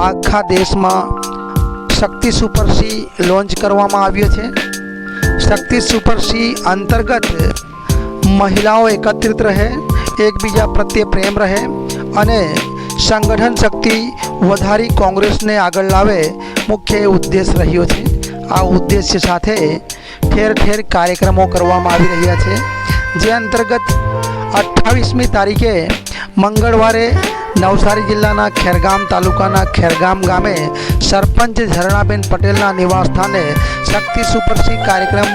આખા દેશમાં શક્તિ super C launch કરવામાં આવ્યો છે. શક્તિ સુપર સી અંતર્ગત મહિલાઓ એકત્રિત રહે, એકબીજા પ્રત્યે પ્રેમ રહે અને સંગઠન શક્તિ વધારી કોંગ્રેસને આગળ લાવે મુખ્ય ઉદ્દેશ રહ્યો છે. આ ઉદ્દેશ્ય સાથે ઠેર ઠેર કાર્યક્રમો કરવામાં આવી રહ્યા છે. જે અંતર્ગત અઠ્ઠાવીસમી તારીખે મંગળવારે નવસારી જિલ્લાના ખેરગામ તાલુકાના ખેરગામ ગામે સરપંચ ઝરણાબેન પટેલના નિવાસસ્થાને શક્તિ સુપરસિંહ કાર્યક્રમ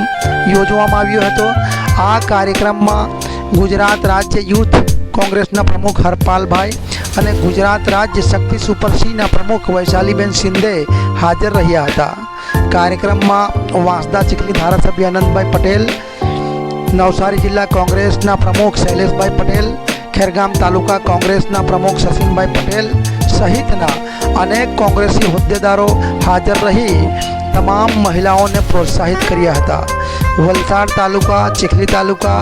યોજવામાં આવ્યો હતો. આ કાર્યક્રમમાં ગુજરાત રાજ્ય યુથ કોંગ્રેસના પ્રમુખ હરપાલભાઈ અને ગુજરાત રાજ્ય શક્તિ સુપરસિંહના પ્રમુખ વૈશાલીબેન શિંદે હાજર રહ્યા હતા. કાર્યક્રમમાં વાંસદા ચીખલી ધારાસભ્ય આનંદભાઈ પટેલ, નવસારી જિલ્લા કોંગ્રેસના પ્રમુખ શૈલેષભાઈ પટેલ ખેરગામ તાલુકા કોંગ્રેસના પ્રમુખ સચિનભાઈ પટેલ સહિતના અનેક કોંગ્રેસી હોદ્દેદારો હાજર રહી તમામ મહિલાઓને પ્રોત્સાહિત કર્યા હતા. વલસાડ તાલુકા, ચીખલી તાલુકા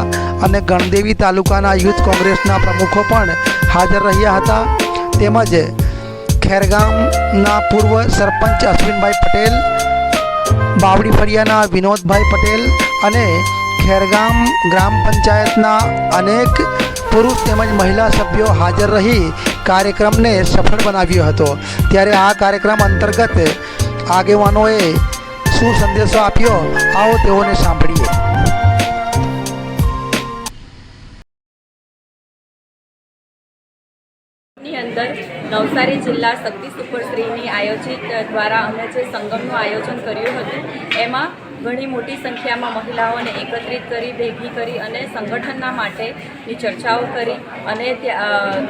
અને ગણદેવી તાલુકાના યુથ કોંગ્રેસના પ્રમુખો પણ હાજર રહ્યા હતા. તેમજ ખેરગામના પૂર્વ સરપંચ અશ્વિનભાઈ પટેલ બાવડી ફળિયાના વિનોદભાઈ પટેલ અને ખેરગામ ગ્રામ પંચાયતના અનેક પુરુષ તેમજ મહિલા સભ્યો હાજર રહી કાર્યક્રમને સફળ બનાવ્યો હતો. ત્યારે આ કાર્યક્રમ અંતર્ગત આગેવાનોએ શું સંદેશો આપ્યો, આવો તેઓને સાંભળીએ. અંદર નવસારી જિલ્લા શક્તિ સુપરશ્રીની આયોજિત દ્વારા અમે જે સંગમનું આયોજન કર્યું હતું, એમાં ઘણી મોટી સંખ્યામાં મહિલાઓને એકત્રિત કરી, ભેગી કરી અને સંગઠનના માટેની ચર્ચાઓ કરી અને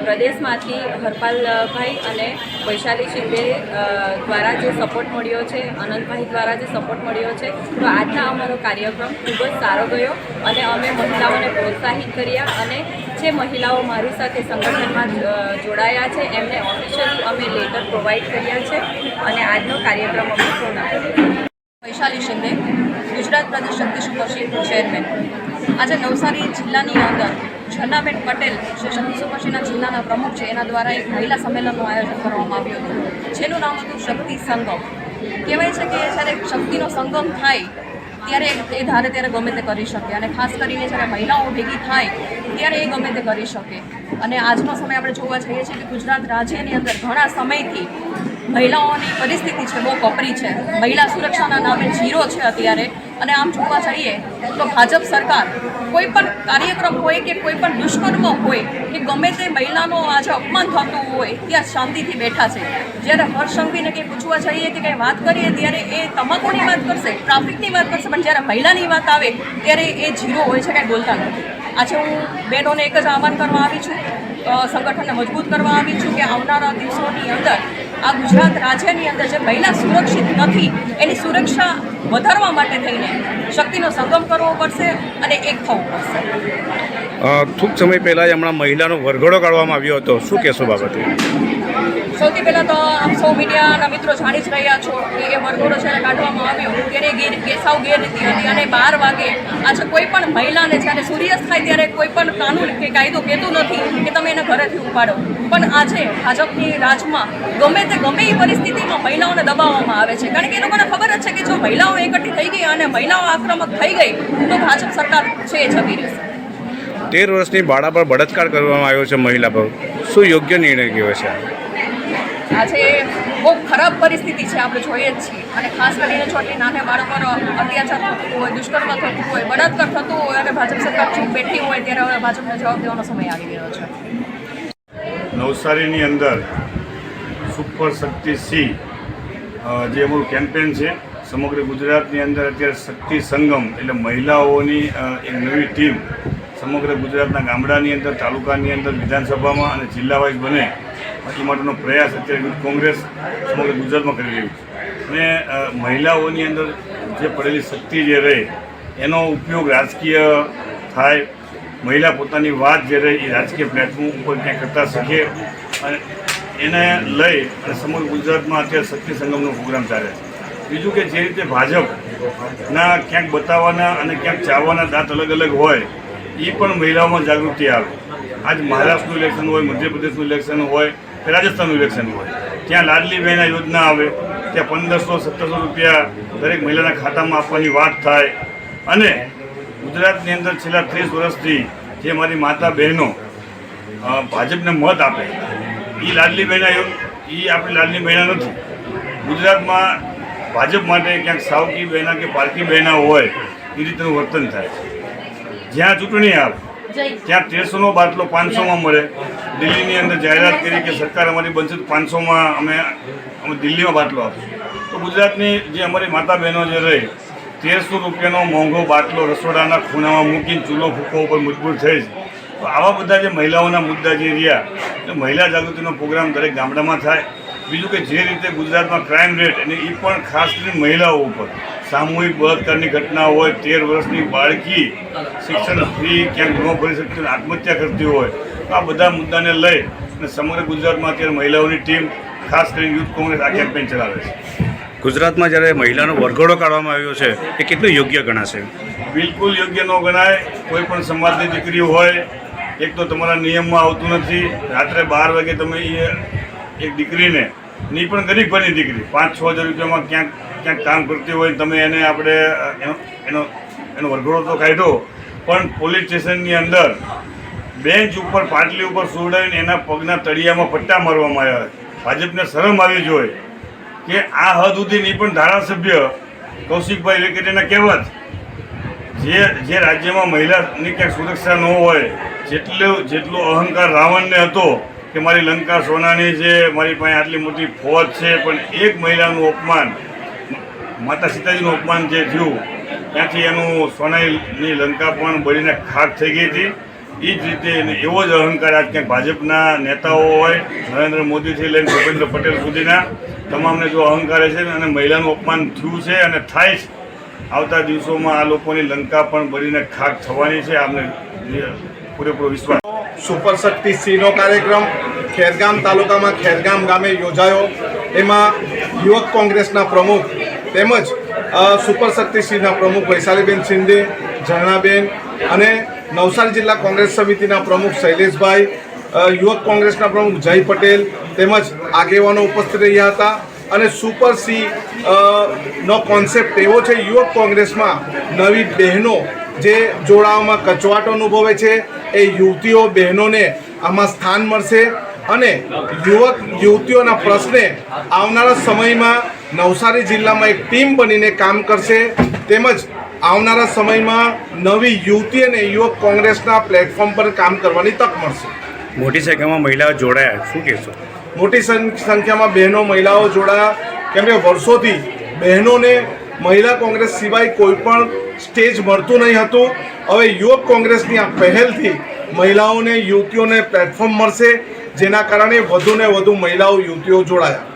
પ્રદેશમાંથી હરપાલભાઈ અને વૈશાલી શિંદે દ્વારા જે સપોર્ટ મળ્યો છે અનંતભાઈ દ્વારા જે સપોર્ટ મળ્યો છે, તો આજના અમારો કાર્યક્રમ ખૂબ જ સારો ગયો અને અમે મહિલાઓને પ્રોત્સાહિત કર્યા અને જે મહિલાઓ મારી સાથે સંગઠનમાં જોડાયા છે, એમને ઓફિશિયલી અમે લેટર પ્રોવાઈડ કર્યા છે અને આજનો કાર્યક્રમ અમે પૂર્ણ કર્યો. વૈશાલી શિંદે, ગુજરાત પ્રદેશ શક્તિ સુપરશી ચેરમેન. આજે નવસારી જિલ્લાની અંદર ઝરનાબેન પટેલ જે શક્તિ સુપરશીના જિલ્લાના પ્રમુખ છે. એના દ્વારા એક મહિલા સંમેલનનું આયોજન કરવામાં આવ્યું હતું, જેનું નામ હતું શક્તિ સંગમ. કહેવાય છે કે જ્યારે શક્તિનો સંગમ થાય, ત્યારે એ ધારે ત્યારે ગમે તે કરી શકે. અને ખાસ કરીને જ્યારે મહિલાઓ ભેગી થાય, ત્યારે એ ગમે તે કરી શકે. અને આજનો સમય આપણે જોવા જઈએ છીએ કે ગુજરાત રાજ્યની અંદર ઘણા સમયથી મહિલાઓની પરિસ્થિતિ છે, બહુ કપરી છે. મહિલા સુરક્ષાના નામે જીરો છે અત્યારે. અને આમ જોવા જઈએ તો ભાજપ સરકાર કોઈ પણ કાર્યક્રમ હોય કે કોઈ પણ દુષ્કર્મ હોય કે ગમે તે મહિલાનો આજે અપમાન થતું હોય, ત્યાં શાંતિથી બેઠા છે. જ્યારે હર્ષ સંઘવીને કંઈ પૂછવા જઈએ કે કંઈ વાત કરીએ, ત્યારે એ તમાકુની વાત કરશે, ટ્રાફિકની વાત કરશે, પણ જ્યારે મહિલાની વાત આવે, ત્યારે એ જીરો હોય છે, કાંઈ બોલતા નથી. આજે હું બહેનોને એક જ આહવાન કરવા આવી છું. સંગઠનને મજબૂત કરવા આવી છું કે આવનારા દિવસોની અંદર આ ગુજરાત રાજ્યની અંદર જે મહિલા સુરક્ષિત નથી, એની સુરક્ષા વધારવા માટે થઈને શક્તિનો સંગમ કરવો પડશે અને એક થવું પડશે. ટૂંક સમય પહેલાં જ હમણાં મહિલાનો વરઘોડો કાઢવામાં આવ્યો હતો. શું કહેશો બાબતે? સૌથી પહેલાં તો આપ સૌ મીડિયાના મિત્રો જાણી જ રહ્યા છો કે એ વરઘોડો જ્યારે કાઢવામાં આવ્યો ત્યારે ગેર કે સાવ ગેરરીતિ હતી અને બાર વાગે આજે કોઈ પણ મહિલાને જ્યારે સૂર્યાસ્ત થાય ત્યારે કોઈ પણ કાનૂન કે કાયદો કહેતું નથી કે તમે એને ઘરેથી ઉપાડો. પણ આજે ભાજપની રાજમાં ગમે તે ગમે એ પરિસ્થિતિમાં મહિલાઓને દબાવવામાં આવે છે. કારણ કે એ લોકોને ખબર જ છે કે જો મહિલાઓ એકઠી થઈ ગઈ અને મહિલાઓ આક્રમક થઈ ગઈ, તો ભાજપ સરકાર છે એ જતી રહેશે. તેર વર્ષની બાળા પર બળાત્કાર કરવામાં આવ્યો છે મહિલા પર. શું યોગ્ય નિર્ણય કહેવાય છે? આજે બહુ ખરાબ પરિસ્થિતિ છે, આપણે જોઈએ જ છીએ. અને ખાસ કરીને આટલી નાના બાળકોનો અત્યાચાર થતું હોય, દુષ્કર્મ થતું હોય, બળાત્કાર થતું હોય અને ભાજપ સરકાર ચૂપ બેઠી હોય, ત્યારે હવે ભાજપને જવાબ દેવાનો સમય આવી ગયો છે. નવસારીની અંદર સુપર શક્તિ સી જે અમારું કેમ્પેન છે, સમગ્ર ગુજરાતની અંદર અત્યારે શક્તિ સંગમ એટલે મહિલાઓની એક નવી ટીમ સમગ્ર ગુજરાતના ગામડાની અંદર, તાલુકાની અંદર, વિધાનસભામાં અને જિલ્લા વાઇઝ બને એ માટેનો પ્રયાસ અત્યારે કોંગ્રેસ સમગ્ર ગુજરાતમાં કરી રહ્યું છે. અને મહિલાઓની અંદર જે પડેલી શક્તિ જે રહે, એનો ઉપયોગ રાજકીય થાય, મહિલા પોતાની વાત જે રહે એ રાજકીય પ્લેટફોર્મ ઉપર ક્યાંક કરતા શીખે અને એને લઈ અને સમગ્ર ગુજરાતમાં અત્યારે શક્તિ સંગમનો પ્રોગ્રામ ચાલે છે. બીજું કે જે રીતે ભાજપના ક્યાંક બતાવવાના અને ક્યાંક ચાવવાના દાંત અલગ અલગ હોય, એ પણ મહિલાઓમાં જાગૃતિ આવે. આજ મહારાષ્ટ્રનું ઇલેક્શન હોય, મધ્યપ્રદેશનું ઇલેક્શન હોય રાજસ્થાનનું ઇલેક્શન હોય. ત્યાં લાડલી બહેના યોજના આવે, ત્યાં પંદરસો, સત્તરસો રૂપિયા દરેક મહિલાના ખાતામાં આપવાની વાત થાય. અને ગુજરાતની અંદર છેલ્લા ત્રીસ વર્ષથી જે મારી માતા બહેનો ભાજપને મત આપે એ લાડલી બહેના એ આપણી લાડલી બહેના નથી. ગુજરાતમાં ભાજપ માટે ક્યાંક સાવકી બહેના કે પારકી બહેના હોય એ રીતનું વર્તન થાય જ્યાં ચૂંટણી આવે ત્યાં તેરસોનો બાટલો પાંચસોમાં મળે. દિલ્હીની અંદર જાહેરાત કરી કે સરકાર અમારી બનશે તો પાંચસોમાં અમે અમે દિલ્હીમાં બાટલો આપીશું. તો ગુજરાતની જે અમારી માતા બહેનો જે રહે, તેરસો રૂપિયાનો મોંઘો બાટલો રસોડાના ખૂણામાં મૂકીને ચૂલો ફૂંકવા ઉપર મજબૂર થઈ તો આવા બધા જે મહિલાઓના મુદ્દા જે રહ્યા, એ મહિલા જાગૃતિનો પ્રોગ્રામ દરેક ગામડામાં થાય. બીજું કે જે રીતે ગુજરાતમાં ક્રાઇમ રેટ અને એ પણ ખાસ કરીને મહિલાઓ ઉપર. સામૂહિક બળાત્કારની ઘટના હોય તેર વર્ષની બાળકી શિક્ષણ ફી ક્યાંક ન ભરી શકતી આત્મહત્યા કરતી હોય તો આ બધા મુદ્દાને લઈ અને સમગ્ર ગુજરાતમાં અત્યારે મહિલાઓની ટીમ ખાસ કરીને યુથ કોંગ્રેસ આ કેમ્પેન ચલાવે છે. ગુજરાતમાં જ્યારે મહિલાનો વરઘોડો કાઢવામાં આવ્યો છે એ કેટલું યોગ્ય ગણાશે? બિલકુલ યોગ્ય ન ગણાય. કોઈ પણ સમાજની દીકરી હોય એક તો તમારા નિયમમાં આવતું નથી. રાત્રે બાર વાગે તમે એ એક દીકરીને ની પણ ગરીબ ઘરની દીકરી પાંચ છ હજાર રૂપિયામાં ક્યાંક ક્યાંક કામ કરતી હોય તમે એને આપણે એનો એનો એનો વરઘોડો તો કાઢો પણ પોલીસ સ્ટેશનની અંદર બેન્ચ ઉપર, પાટલી ઉપર સુવડાવીને એના પગના તળિયામાં પટ્ટા મારવામાં આવ્યા ભાજપને શરમ આવી જોઈએ કે આ હદ સુધીની પણ ધારાસભ્ય કૌશિકભાઈ વેકેટીના કહેવત, જે જે રાજ્યમાં મહિલાની ક્યાંક સુરક્ષા ન હોય, જેટલો જેટલો અહંકાર રાવણને હતો કે મારી લંકા સોનાની છે મારી પાસે આટલી મોટી ફોજ છે, પણ એક મહિલાનું અપમાન માતા સીતાજીનું અપમાન જે થયું, ત્યાંથી એનું સોનાઈની લંકા પણ બળીને ખાક થઈ ગઈ હતી. એ જ રીતે એવો જ અહંકાર આજ ક્યાંક ભાજપના નેતાઓ હોય, નરેન્દ્ર મોદીથી લઈને ભૂપેન્દ્ર પટેલ સુધીના, તમામને જો અહંકાર છે અને મહિલાનું અપમાન થયું છે અને થાય છે આવતા દિવસોમાં આ લોકોની લંકા પણ બળીને ખાક થવાની છે આમને પૂરેપૂરો વિશ્વાસ. સુપર શક્તિ સિંહનો કાર્યક્રમ ખેરગામ તાલુકામાં ખેરગામ ગામે યોજાયો. એમાં યુવક કોંગ્રેસના પ્રમુખ તેમજ સુપર શક્તિ પ્રમુખ વૈશાલીબેન શિંદે, ઝરણાબેન અને નવસારી જિલ્લા કોંગ્રેસ સમિતિના પ્રમુખ શૈલેષભાઈ યુવક કોંગ્રેસના પ્રમુખ જય પટેલ તેમજ આગેવાનો ઉપસ્થિત રહ્યા હતા. અને સુપર સી નો કોન્સેપ્ટ એવો છે, યુવક કોંગ્રેસમાં નવી બહેનો જે જોડાવામાં કચવાટ અનુભવે છે, એ યુવતીઓ બહેનોને આમાં સ્થાન મળશે. અને યુવક યુવતીઓના પ્રશ્ને આવનારા સમયમાં નવસારી જિલ્લામાં એક ટીમ બનીને કામ કરશે. તેમજ આવનારા સમયમાં નવી યુવતી અને યુવક કોંગ્રેસના પ્લેટફોર્મ પર કામ કરવાની તક મળશે. મોટી સંખ્યામાં મહિલાઓ જોડાયા. શું કહેશો? મોટી સંખ્યામાં બહેનો મહિલાઓ જોડાયા. કેમ કે વર્ષોથી બહેનોને મહિલા કોંગ્રેસ સિવાય કોઈ પણ સ્ટેજ મળતું નહીં હતું. હવે યુવક કોંગ્રેસની આ પહેલથી મહિલાઓને યુવતીઓને પ્લેટફોર્મ મળશે. જેના કારણે વધુને વધુ મહિલાઓ યુવતીઓ જોડાયા.